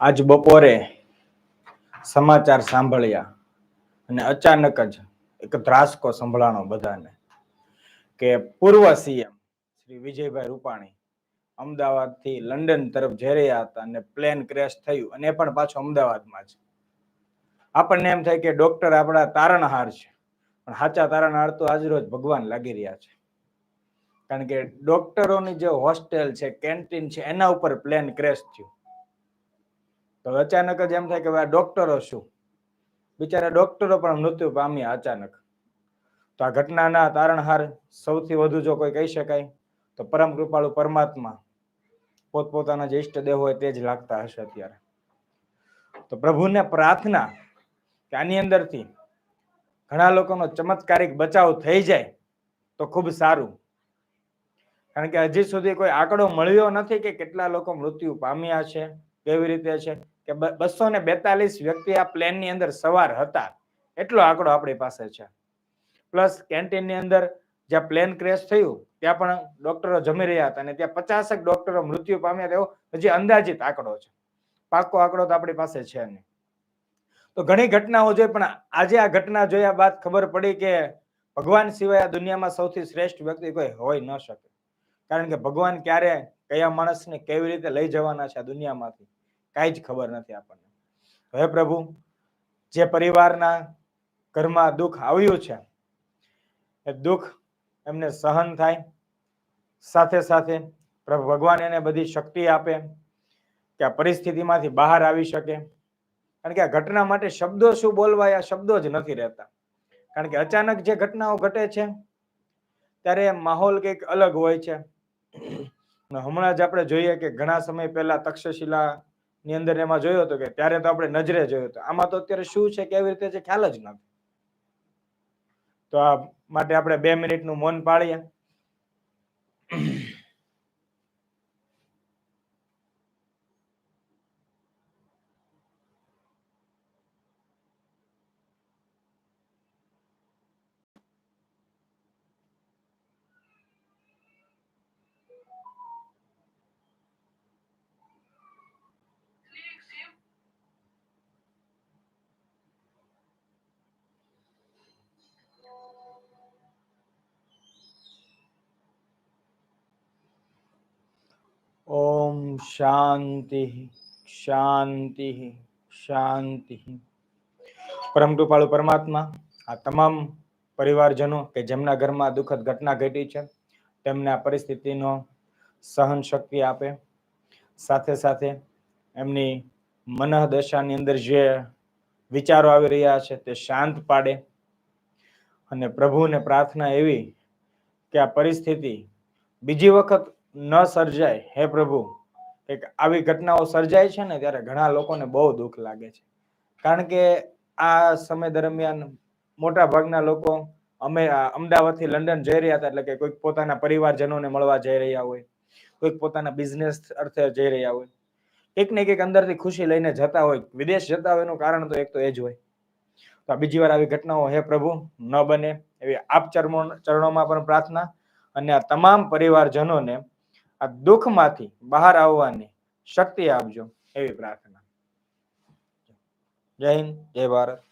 આજ બપોરે સમાચાર સાંભળ્યા અને અચાનક જ એક ધ્રાસકો સંભળાણો બધાને કે પૂર્વ સીએમ શ્રી વિજયભાઈ રૂપાણી અમદાવાદથી લંડન તરફ જઈ રહ્યા હતા અને પ્લેન ક્રેશ થયું અને પણ પાછો અમદાવાદમાં જ. આપણને એમ થાય કે ડોક્ટર આપણા તારણહાર છે, પણ સાચા તારણહાર તો આજરોજ ભગવાન લાગી રહ્યા છે. કારણ કે ડોક્ટરોની જે હોસ્ટેલ છે, કેન્ટીન છે, એના ઉપર પ્લેન ક્રેશ થયું. તો અચાનક જ એમ થાય કે આ ડોક્ટરો શું? બિચારા ડોક્ટરો પણ મૃત્યુ પામ્યા અચાનક. તો આ ઘટનાના તારણહાર સૌથી વધુ જો કોઈ કહી શકાય, તો પરમ કૃપાળુ પરમાત્મા પોતપોતાના જે ઈષ્ટદેવ હોય તે જ લાગતા હશે અત્યારે. તો પ્રભુને પ્રાર્થના કે આની અંદરથી ઘણા લોકોનો ચમત્કારિક બચાવ થઈ જાય તો ખૂબ સારું. કારણ કે હજી સુધી કોઈ આંકડો મળ્યો નથી કે કેટલા લોકો મૃત્યુ પામ્યા છે, કેવી રીતે છે. કે બસો ને બેતાલીસ વ્યક્તિ આ પ્લેનની અંદર સવાર હતા. એટલો આંકડો આપણી પાસે છે. પ્લસ કેન્ટીનની અંદર જ્યાં પ્લેન ક્રેશ થયું, ત્યાં પણ ડોક્ટરો જમી રહ્યા હતા અને ત્યાં પચાસક ડોક્ટરો મૃત્યુ પામ્યા તેવો હજી અંદાજિત આંકડો છે. પાકો આંકડો તો આપણી પાસે છે નહીં. તો ઘણી ઘટનાઓ જોઈ, પણ આજે આ ઘટના જોયા બાદ ખબર પડી કે ભગવાન સિવાય આ દુનિયામાં સૌથી શ્રેષ્ઠ વ્યક્તિ કોઈ હોઈ ન શકે. કારણ કે ભગવાન ક્યારે કયા માણસને કેવી રીતે લઈ જવાના છે આ દુનિયામાંથી? કાંઈ જ ખબર નથી આપણને. હવે પ્રભુ, જે પરિવારના ઘરમાં દુઃખ આવ્યું છે, એ દુઃખ એમને સહન થાય, સાથે સાથે પ્રભુ ભગવાન એને બધી શક્તિ આપે, કે આ પરિસ્થિતિમાંથી બહાર આવી શકે. કારણ કે આ ઘટના માટે શબ્દો શું બોલવા આ શબ્દો જ નથી રહેતા. કારણ કે અચાનક જે ઘટનાઓ ઘટે છે, ત્યારે માહોલ કંઈક અલગ હોય છે. હમણાં જ આપણે જોઈએ કે ઘણા સમય પહેલા તક્ષશિલા ની અંદર એમાં જોયો હતો કે ત્યારે તો આપણે નજરે જોયો હતો આમાં તો અત્યારે શું છે કેવી રીતે છે ખ્યાલ જ નથી. તો આ માટે આપણે બે મિનિટનું મૌન પાડીએ ઓમ શાંતિ શાંતિ શાંતિ. પરમ કૃપાળુ પરમાત્મા, આ તમામ પરિવારજનો કે જેમના ઘરમાં દુઃખદ ઘટના ઘટી છે, તેમને આ પરિસ્થિતિનો સહન શક્તિ આપે. સાથે સાથે એમની મનઃ દશાની અંદર જે વિચારો આવી રહ્યા છે તે શાંત પાડે. અને પ્રભુને પ્રાર્થના એવી કે આ પરિસ્થિતિ બીજી વખત ન સર્જાય, હે પ્રભુ? એક આવી ઘટનાઓ સર્જાય છે ને, ત્યારે ઘણા લોકોને બહુ દુઃખ લાગે છે. કારણ કે આ સમય દરમિયાન મોટા ભાગના લોકો અમે અમદાવાદથી લંડન જઈ રહ્યા હતા, એટલે કે કોઈક પોતાના પરિવારજનોને મળવા જઈ રહ્યા હોય, કોઈક પોતાના બિઝનેસ અર્થે જઈ રહ્યા હોય. એક ને એક અંદરથી ખુશી લઈને જતા હોય, વિદેશ જતા હોય એનું કારણ તો એક તો એ જ હોય. તો બીજી વાર આવી ઘટનાઓ, હે પ્રભુ, ન બને એવી આપ ચરણો ચરણોમાં પણ પ્રાર્થના અને આ તમામ પરિવારજનોને આ દુઃખમાંથી બહાર આવવાની શક્તિ આપજો એવી પ્રાર્થના. જય હિન્દ જય ભારત.